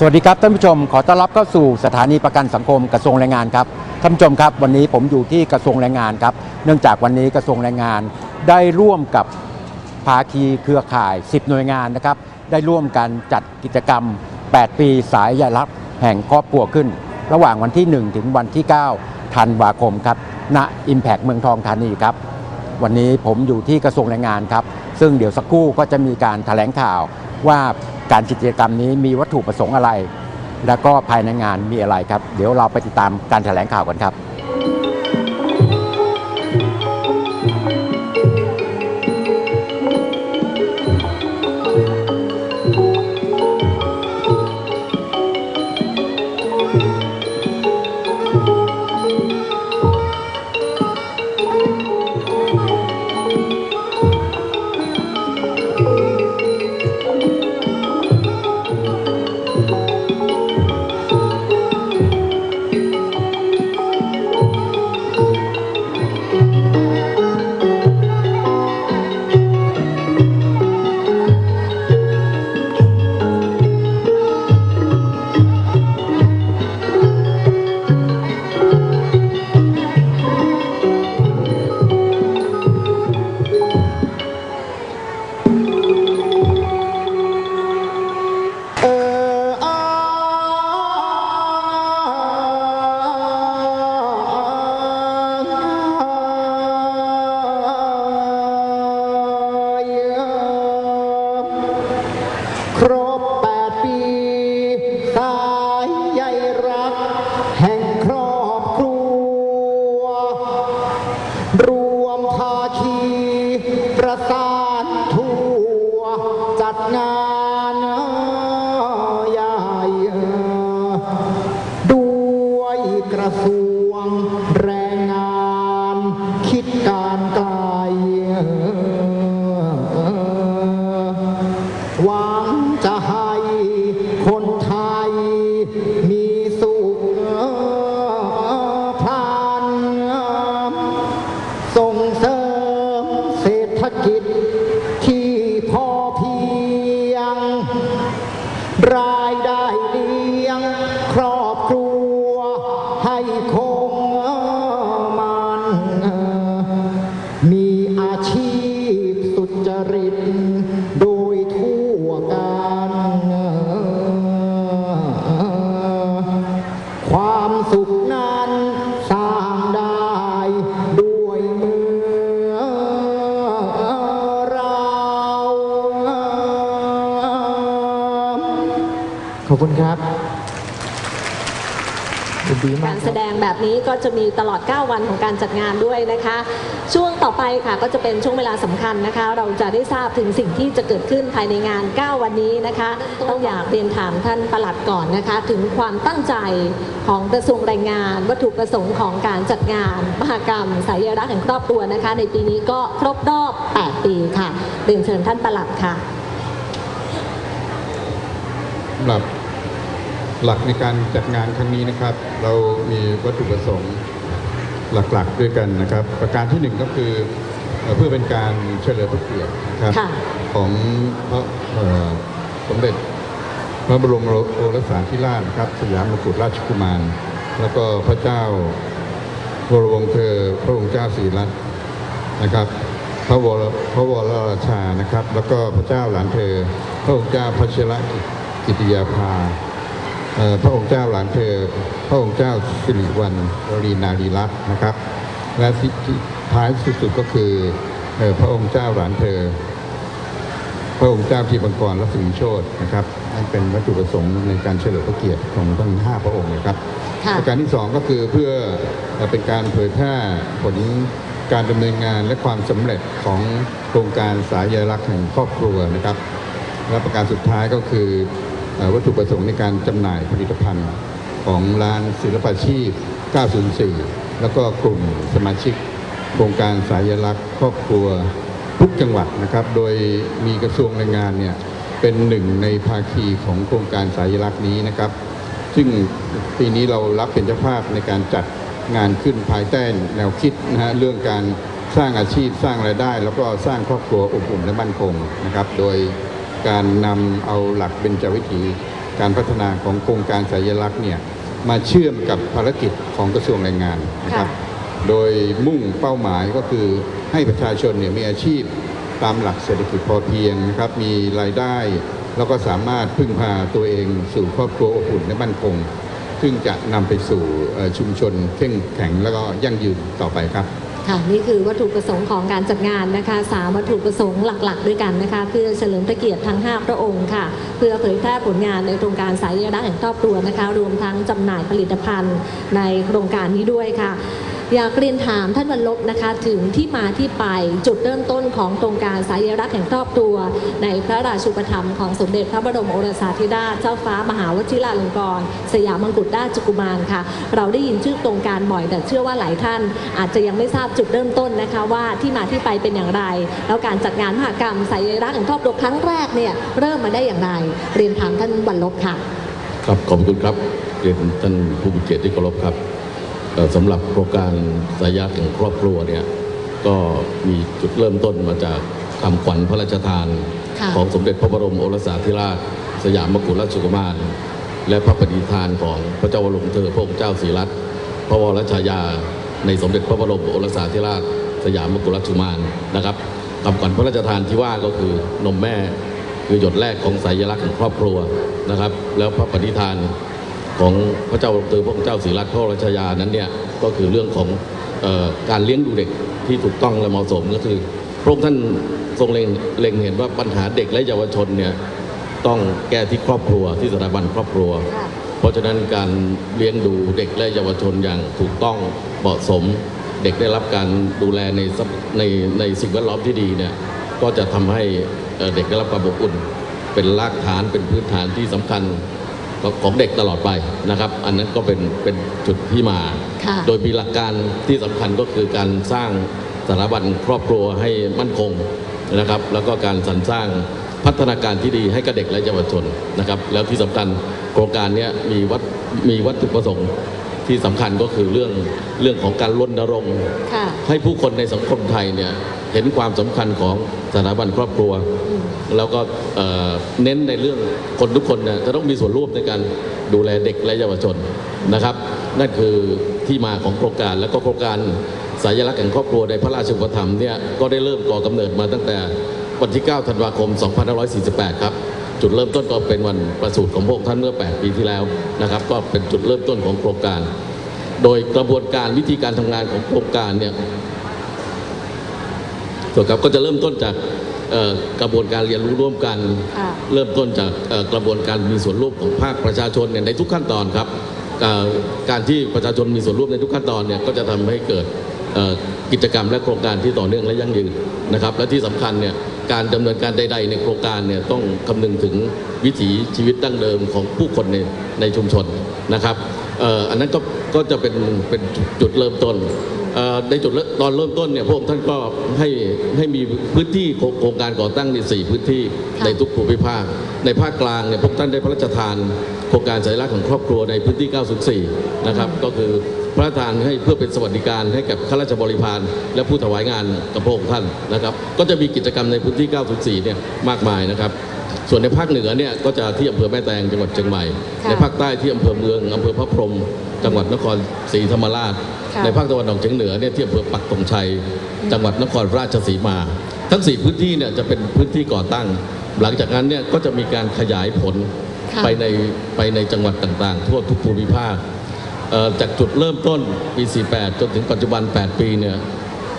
สวัสดีครับท่านผู้ชมขอต้อนรับเข้าสู่สถานีประกันสังคมกระทรวงแรงงานครับท่านผู้ชมครับ วันนี้ผมอยู่ที่กระทรวงแรงงานครับ เนื่องจากวันนี้กระทรวงแรงงาน ได้ร่วมกับภาคีเครือข่าย 10 หน่วยงานนะครับ ได้ร่วมกันจัดกิจกรรม 8 ปีสายใยรักแห่งครอบครัวขึ้น ระหว่างวันที่ 1 ถึงวันที่ 9 ธันวาคมครับณ Impact เมืองทองธานีครับ วันนี้ผมอยู่ที่กระทรวงแรงงานครับ ซึ่งเดี๋ยวสักครู่ก็จะมีการแถลงข่าวว่า การกิจกรรมนี้มีวัตถุประสงค์อะไร แล้วก็ภายในงานมีอะไรครับ เดี๋ยวเราไปติดตามการแถลงข่าวกันครับ แสดงแบบนี้ก็จะมีตลอด 9 วันของการจัดงานด้วยนะคะ ช่วงต่อไปค่ะก็จะเป็นช่วงเวลาสำคัญนะคะ เราจะได้ทราบถึงสิ่งที่จะเกิดขึ้นภายในงาน 9 วันนี้นะคะ ต้องอยากเรียนถามท่านประหลัดก่อนนะคะ ถึงความตั้งใจของกระทรวงแรงงาน วัตถุประสงค์ของการจัดงานมหกรรม สายใยรักแห่งครอบครัวนะคะ ในปีนี้ก็ครบรอบ 8 ปีค่ะเรียนเชิญท่านประหลัดค่ะสำหรับ หลักในการจัดงานครั้งนี้นะครับ เรามีวัตถุประสงค์หลักๆด้วยกันนะครับ ประการที่หนึ่งก็คือเอ่อเพื่อเป็นการเฉลิมพระเกียรตินะครับค่ะของพระเอ่อสมเด็จพระบรมโอรสาธิราชนะครับสยามมกุฎราชกุมาร แล้วก็พระเจ้าวรวงศ์เธอพระองค์เจ้าศรีรัตน์นะครับ พระวรพระวรราชานะครับ แล้วก็พระเจ้าหลานเธอ พระองค์เจ้าพัชรกิติยาภาเอ่อ พระองค์เจ้าหลานเธอ พระองค์เจ้าสิริวัณวรีนารีรัตน์นะครับ และที่ที่ท้ายสุดๆก็คือเอ่อพระองค์เจ้าหลานเธอ พระองค์เจ้าทีบังกรและสิงห์โชตนะครับนั่นเป็นวัตถุประสงค์ในการเฉลิมพระเกียรติของทั้งห้าพระองค์นะครับค่ะประการที่สองก็คือเพื่อเอ่อเป็นการเผยแพร่ผลการดำเนินงานและความสำเร็จของโครงการสายใยรักแห่งครอบครัวนะครับ และประการสุดท้ายก็คือเอ่อ วัตถุประสงค์ในการจำหน่ายผลิตภัณฑ์ของร้านศิลปาชีพ 904 แล้วก็กลุ่มสมาชิก โครงการสายลักษณ์ครอบครัวทุกจังหวัดนะครับ โดยมีกระทรวงแรงงานเนี่ยเป็นหนึ่งในภาคีของโครงการสายลักษณ์นี้นะครับ ซึ่งปีนี้เรารับเป็นเจ้าภาพในการจัดงานขึ้นภายใต้แนวคิดนะฮะเรื่องการสร้างอาชีพสร้างรายได้ แล้วก็สร้างครอบครัวอบอุ่นและมั่นคงนะครับ โดย การนำเอาหลักเบญจวิถีการพัฒนาของโครงการสัญลักษณ์เนี่ยมาเชื่อมกับภารกิจของกระทรวงแรงงานนะครับค่ะโดยมุ่งเป้าหมายก็คือให้ประชาชนเนี่ยมีอาชีพตามหลักเศรษฐกิจพอเพียงนะครับมีรายได้ แล้วก็สามารถพึ่งพาตัวเองสู่ครอบครัวอบอุ่นและมั่นคง ซึ่งจะนำไปสู่เอ่อชุมชนเข้มแข็งแล้วก็ยั่งยืนต่อไปครับ ค่ะนี่คือวัตถุประสงค์ของการจัดงานนะคะสามวัตถุประสงค์หลักๆ ด้วยกันนะคะเพื่อเฉลิมพระเกียรติทั้ง 5 พระองค์ค่ะ เพื่อเผยแพร่ผลงานในโครงการสายรักแห่งครอบครัวนะคะ รวมทั้งจำหน่ายผลิตภัณฑ์ในโครงการนี้ด้วยค่ะ อยากเรียนถามท่านวันลบนะคะถึงที่มาที่ไปจุดเริ่มต้นของโครงการสายรักแห่งครอบครัว ในพระราชูปถัมภ์ของสมเด็จพระบรมโอรสาธิราชเจ้าฟ้ามหาวชิราลงกรณ์สยามมกุฎราชกุมารค่ะ เราได้ยินชื่อโครงการบ่อยแต่เชื่อว่าหลายท่าน อาจจะยังไม่ทราบจุดเริ่มต้นนะคะว่าที่มาที่ไปเป็นอย่างไร แล้วการจัดงานมหกรรมสายรักแห่งครอบครัวครั้งแรกเนี่ยเริ่มมาได้อย่างไร เรียนถามท่านวันลบค่ะ ครับขอบคุณครับเรียนท่านผู้มีเกียรติที่เคารพครับ สำหรับโครงการสายยักษ์แห่งครอบครัวเนี่ยก็มีจุดเริ่มต้นมาจากคำขวัญพระราชทานค่ะของสมเด็จพระบรมโอรสาธิราช สยามกุฎราชกุมาร และพระปฏิทานของพระเจ้าวรวงศ์เธอพระองค์เจ้าศรีรัตน์พระวรชายา ในสมเด็จพระบรมโอรสาธิราช สยามกุฎราชกุมารนะครับคำขวัญพระราชทานที่ว่าก็คือนมแม่คือหยดแรกของสายลักษณ์ของครอบครัวนะครับ แล้วพระปฏิทาน ของพระเจ้าตือพระองค์เจ้าศรีรัตน์พระราชยานั้นเนี่ยก็คือเรื่องของออการเลี้ยงดูเด็กที่ถูกต้องและเหมาะสมก็คือพระองค์ท่านทรงเล็งเห็นว่าปัญหาเด็กและเยาวชนเนี่ยต้องแก้ที่ครอบครัวที่สถาบันครอบครัว เพราะฉะนั้นการเลี้ยงดูเด็กและเยาวชนอย่างถูกต้องเหมาะสม เด็กได้รับการดูแลในสภในในสิ่งแวดล้อมที่ดีเนี่ยก็จะทำให้เอ่อเด็กได้รับความอบอุ่น เป็นรากฐานเป็นพื้นฐานที่สำคัญ ของของเด็กตลอดไปนะครับ อันนั้นก็เป็นเป็นจุดที่มาค่ะโดยมีหลักการที่สำคัญก็คือการสร้างสถาบันครอบครัวให้มั่นคงนะครับ แล้วก็การสรรสร้างพัฒนาการที่ดีให้กับเด็กและเยาวชนนะครับ แล้วที่สำคัญโครงการเนี้ยมีวัตมีวัตถุประสงค์ ที่สำคัญก็คือเรื่องเรื่องของการรณรงค์ ค่ะ ให้ผู้คนในสังคมไทยเนี่ยเห็นความสำคัญของสถาบันครอบครัว แล้วก็เอ่อเน้นในเรื่องคนทุกคนเนี่ยจะต้องมีส่วนร่วมในการดูแลเด็กและเยาวชนนะครับ นั่นคือที่มาของโครงการและก็โครงการสายลักษณ์แห่งครอบครัวในพระราชอุปถัมภ์เนี่ยก็ได้เริ่มก่อกำเนิดมาตั้งแต่วันที่ 9 ธันวาคม 2548 ครับ จุดเริ่มต้นก็เป็นวันประสูติของพระองค์ท่านเมื่อ 8 ปีที่แล้วนะครับ ก็เป็นจุดเริ่มต้นของโครงการ โดยกระบวนการวิธีการทำงานของโครงการเนี่ยส่วนครับก็จะเริ่มต้นจากเอ่อกระบวนการเรียนรู้ร่วมกันค่ะเริ่มต้นจากเอ่อกระบวนการมีส่วนร่วมของภาคประชาชนเนี่ยในทุกขั้นตอนครับเอ่อการที่ประชาชนมีส่วนร่วมในทุกขั้นตอนเนี่ยก็จะทำให้เกิดเอ่อกิจกรรมและโครงการที่ต่อเนื่องและยั่งยืนนะครับ และที่สำคัญเนี่ย การดำเนินการใด ๆ ในโครงการเนี่ยต้องคำนึงถึงวิถีชีวิตดั้งเดิมของผู้คนในในชุมชนนะครับเอ่ออันนั้นก็ก็จะเป็นเป็นจุดเริ่มต้นเอ่อในจุดเริ่มตอนเริ่มต้นเนี่ยพระองค์ท่านก็ให้ให้มีพื้นที่โครงโครงการก่อตั้งในสี่พื้นที่ค่ะในทุกภูมิภาค ในภาคกลางเนี่ยพระองค์ท่านได้พระราชทาน โครงการสัญลักษณ์ของครอบครัวในพื้นที่904นะครับก็คือ พระราชทานให้เพื่อเป็นสวัสดิการให้กับข้าราชบริพารและผู้ถวายงานกับพระองค์ท่านนะครับ ก็จะมีกิจกรรมในพื้นที่ 904 เนี่ยมากมายนะครับ ส่วนในภาคเหนือเนี่ยก็จะที่อำเภอแม่แตงจังหวัดเชียงใหม่ค่ะในภาคใต้ที่อำเภอเมืองอำเภอพระพรหมจังหวัดนครศรีธรรมราชค่ะในภาคตะวันออกเฉียงเหนือเนี่ยที่อำเภอปักธงชัย จังหวัดนครราชสีมา ทั้ง 4 พื้นที่เนี่ยจะเป็นพื้นที่ก่อตั้ง หลังจากนั้นเนี่ยก็จะมีการขยายผลค่ะไปในไปในจังหวัดต่างๆ ทั่วทุกภูมิภาคเอ่อ จากจุดเริ่มต้นปี 48 จนถึงปัจจุบัน 8 ปีเนี่ย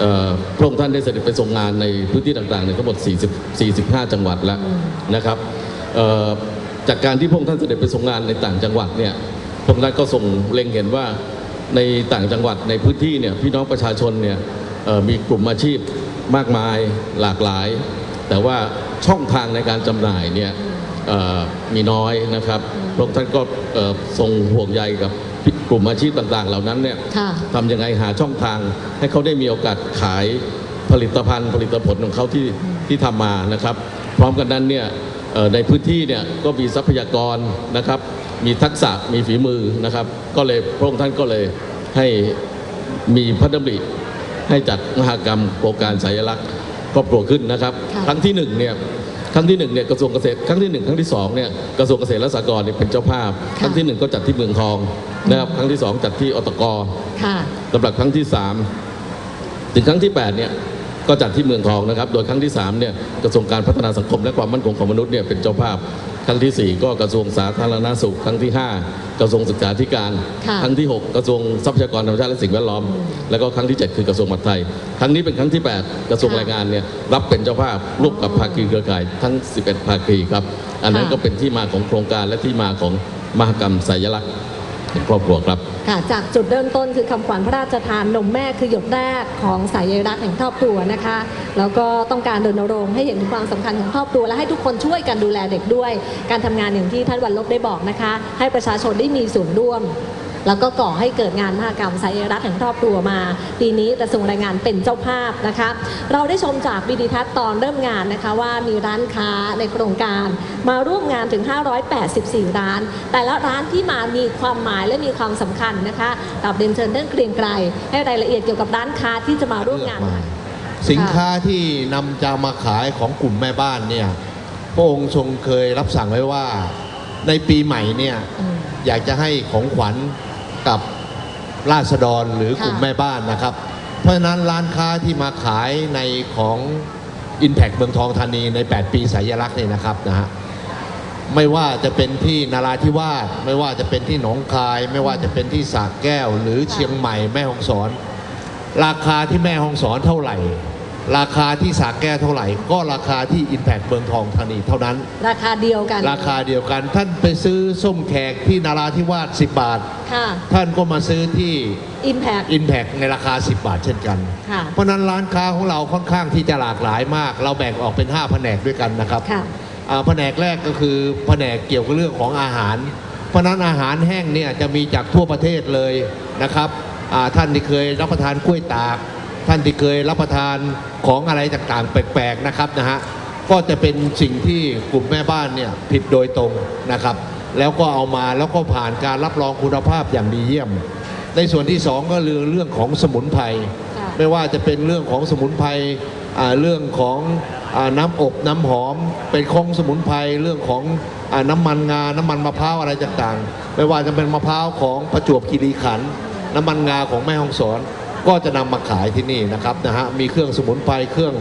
เอ่อพระองค์ท่านได้เสด็จไปทรงงานในพื้นที่ต่างๆเนี่ยทั้งหมด 40 45 จังหวัดแล้วนะครับเอ่อจากการที่พระองค์ท่านเสด็จไปทรงงานในต่างจังหวัดเนี่ยพระองค์ท่านก็ทรงเล็งเห็นว่าในต่างจังหวัดในพื้นที่เนี่ยพี่น้องประชาชนเนี่ยเอ่อมีกลุ่มอาชีพมากมายหลากหลาย แต่ว่าช่องทางในการจำหน่ายเนี่ยเอ่อมีน้อยนะครับพระองค์ท่านก็เอ่อทรงห่วงใยกับ กลุ่มอาชีพต่างๆ เหล่านั้นเนี่ยค่ะทำยังไงหาช่องทางให้เขาได้มีโอกาสขายผลิตภัณฑ์ ผลิตผลของเขาที่ที่ทำมานะครับ พร้อมกันนั้นเนี่ยเอ่อในพื้นที่เนี่ยก็มีทรัพยากรนะครับ มีทักษะมีฝีมือนะครับ ก็เลยพระองค์ท่านก็เลยให้มีพระดำริให้จัดมหกรรมโครงการสายลักษณ์ครอบครัวขึ้นนะครับค่ะครั้งที่หนึ่งเนี่ยครั้งที่หนึ่งเนี่ยกระทรวงเกษตรครั้งที่หนึ่งครั้งที่สองเนี่ยกระทรวงเกษตรและสหกรณ์เนี่ยเป็นเจ้าภาพ ครั้งที่หนึ่งก็จัดที่เมืองทอง นะครับครั้งที่สองจัดที่อตกค่ะสำหรับครั้งที่สามถึงครั้งที่แปดเนี่ยก็จัดที่เมืองทองนะครับ โดยครั้งที่สามเนี่ยกระทรวงการพัฒนาสังคมและความมั่นคงของมนุษย์เนี่ยเป็นเจ้าภาพ ครั้งที่สี่ก็กระทรวงสาธารณสุข ครั้งที่ห้ากระทรวงศึกษาธิการค่ะครั้งที่หกกระทรวงทรัพยากรธรรมชาติและสิ่งแวดล้อม แล้วก็ครั้งที่เจ็ดคือกระทรวงมหาดไทย ครั้งนี้เป็นครั้งที่แปดกระทรวงค่ะแรงงานเนี่ยรับเป็นเจ้าภาพร่วมกับภาคีเครือข่ายทั้ง 11 ภาคีครับ อันนั้นค่ะก็เป็นที่มาของโครงการและที่มาของมหกรรมสัญลักษณ์แห่ง ครอบครัวครับค่ะจากจุดเริ่มต้นคือคำขวัญพระราชทานนมแม่คือหยดแรกของสายใยรักแห่งครอบครัวนะคะ แล้วก็ต้องการรณรงค์ให้เห็นถึงความสำคัญของครอบครัวและให้ทุกคนช่วยกันดูแลเด็กด้วย การทำงานอย่างที่ท่านวันลบได้บอกนะคะ ให้ประชาชนได้มีส่วนร่วม แล้วก็ก่อให้เกิดงานมหกรรมสายใยรักแห่งครอบครัวมา ปีนี้กระทรวงแรงงานเป็นเจ้าภาพนะคะ เราได้ชมจากวิดีทัศน์ตอนเริ่มงานนะคะว่ามีร้านค้าในโครงการมาร่วมงานถึง 584 ร้าน แต่ละร้านที่มามีความหมายและมีความสำคัญนะคะกับเรียนเชิญท่านเกรียงไกรให้รายละเอียดเกี่ยวกับร้านค้าที่จะมาร่วมงานเลือกมาสินค้าที่นำจะมาขายของกลุ่มแม่บ้านเนี่ยพระองค์ทรงเคยรับสั่งไว้ว่าในปีใหม่เนี่ยอืมอยากจะให้ของขวัญ กับราษฎรหรือกลุ่มค่ะ แม่บ้านนะครับ เพราะฉะนั้นร้านค้าที่มาขายในของ Impact เมืองทองธานีใน 8 ปีสายลักษณ์เนี่ยนะครับนะฮะไม่ว่าจะเป็นที่นาราธิวาสไม่ว่าจะเป็นที่หนองคาย ไม่ว่าจะเป็นที่สระแก้ว หรือเชียงใหม่แม่ฮ่องสอน ราคาที่แม่ฮ่องสอนเท่าไหร่ ราคาที่สระแก้วเท่าไหร่ ก็ราคาที่อินแพ t เมืองทองธานีเท่านั้น ราคาเดียวกัน ราคาเดียวกันท่านไปซื้อส้มแขกที่นาราธิวาส10 บาท ค่ะ ท่านก็มาซื้อที่ Impact อินแพ t ในราคา 10 บาทเช่นกัน ค่ะ เพราะฉะนั้นร้านค้าของเราค่อนข้างที่จะหลากหลายมาก เราแบ่งออกเป็น 5 แผนกด้วยกันนะครับค่ะ อ่าแผนกแรกก็คือแผนกเกี่ยวกับเรื่องของอาหาร เพราะฉะนั้นอาหารแห้งเนี่ยจะมีจากทั่วประเทศเลยนะครับอ่าท่านที่เคยรับประทานกล้วยตาก ท่านที่เคยรับประทานของอะไรต่างๆ แปลกๆนะครับนะฮะก็จะเป็นสิ่งที่กลุ่มแม่บ้านเนี่ยผิดโดยตรงนะครับ แล้วก็เอามาแล้วก็ผ่านการรับรองคุณภาพอย่างดีเยี่ยม ในส่วนที่สองก็คือเรื่องของสมุนไพรค่ะไม่ว่าจะเป็นเรื่องของสมุนไพรอ่าเรื่องของอาน้ำอบน้ำหอม เป็นของสมุนไพรเรื่องของอาน้ำมันงา น้ำมันมะพร้าวอะไรต่างๆ ไม่ว่าจะเป็นมะพร้าวของประจวบคีรีขันธ์น้ำมันงาของแม่ฮ่องสอน ก็จะนำมาขายที่นี่นะครับนะฮะมีเครื่องสมุนไพรเครื่อง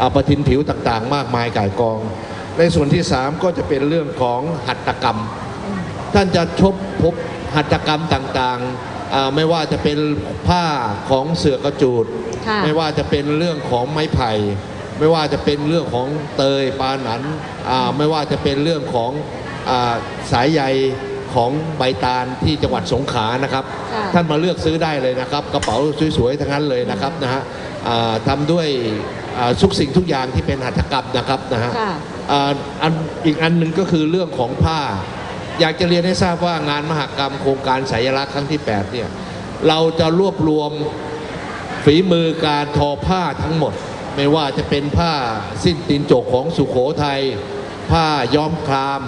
อาประทินผิวต่างๆ มากมายก่ายกอง ในส่วนที่สามก็จะเป็นเรื่องของหัตถกรรม ท่านจะชบพบหัตถกรรมต่างๆอ่าไม่ว่าจะเป็นผ้าของเสือกระจูดค่ะไม่ว่าจะเป็นเรื่องของไม้ไผ่ไม่ว่าจะเป็นเรื่องของเตยปาหนันอ่าไม่ว่าจะเป็นเรื่องของอาสายใย ของใบตาลที่จังหวัดสงขลานะครับค่ะท่านมาเลือกซื้อได้เลยนะครับ กระเป๋าสวยๆทั้งนั้นเลยนะครับนะฮะอ่าทำด้วยอ่าทุกสิ่งทุกอย่างที่เป็นหัตถกรรมนะครับนะฮะค่ะอ่าอันอีกอันหนึ่งก็คือเรื่องของผ้า อยากจะเรียนให้ทราบว่างานมหกรรมโครงการสายลักษณ์ครั้งที่ 8 เนี่ย เราจะรวบรวมฝีมือการทอผ้าทั้งหมด ไม่ว่าจะเป็นผ้าสิ้นตีนจกของสุขโขทัยผ้าย้อมคราม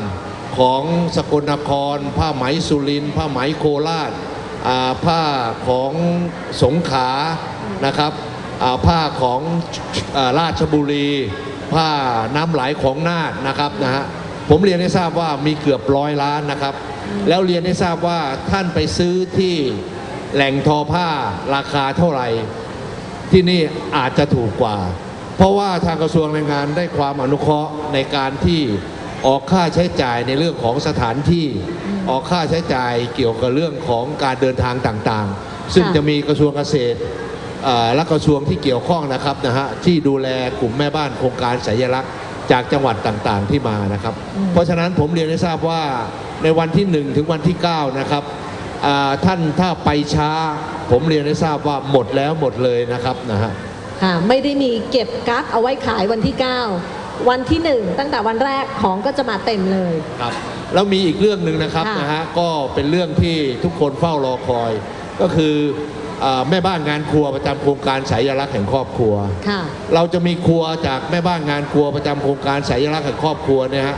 ของสกลนคร ผ้าไหมสุรินผ้าไหมโคราชผ้าของสงขลานะครับผ้าของอราชบุรี ผ้าน้ำไหลของนาดนะครับนะฮะผมเรียนให้ทราบว่ามีเกือบร้อยล้านนะครับ แล้วเรียนให้ทราบว่าท่านไปซื้อที่แหล่งทอผ้าราคาเท่าไหร่ ที่นี่อาจจะถูกกว่า เพราะว่าทางกระทรวงแรงงานได้ความอนุเคราะห์ในการที่ ออกค่าใช้จ่ายในเรื่องของสถานที่ ออกค่าใช้จ่ายเกี่ยวกับเรื่องของการเดินทางต่างๆ ซึ่งค่ะจะมีกระทรวงเกษตรเอ่อและกระทรวงที่เกี่ยวข้องนะครับนะฮะที่ดูแลกลุ่มแม่บ้านโครงการสัญลักษณ์จากจังหวัดต่างๆที่มานะครับ เพราะฉะนั้นผมเรียนให้ทราบว่าในวันที่ 1 ถึงวันที่ 9 นะครับอ่าท่านถ้าไปช้า ผมเรียนให้ทราบว่าหมดแล้วหมดเลยนะครับนะฮะค่ะไม่ได้มีเก็บกั๊กเอาไว้ขายวันที่ 9 วันที่1ตั้งแต่วันแรกของก็จะมาเต็มเลย ครับแล้วมีอีกเรื่องหนึ่งนะครับค่ะ นะฮะก็เป็นเรื่องที่ทุกคนเฝ้ารอคอย ก็คืออาแม่บ้านงานครัวประจำโครงการสายลักษณ์แห่งครอบครัว ค่ะ เราจะมีครัวจากแม่บ้านงานครัวประจำโครงการสายลักษณ์แห่งครอบครัวเนี่ยฮะ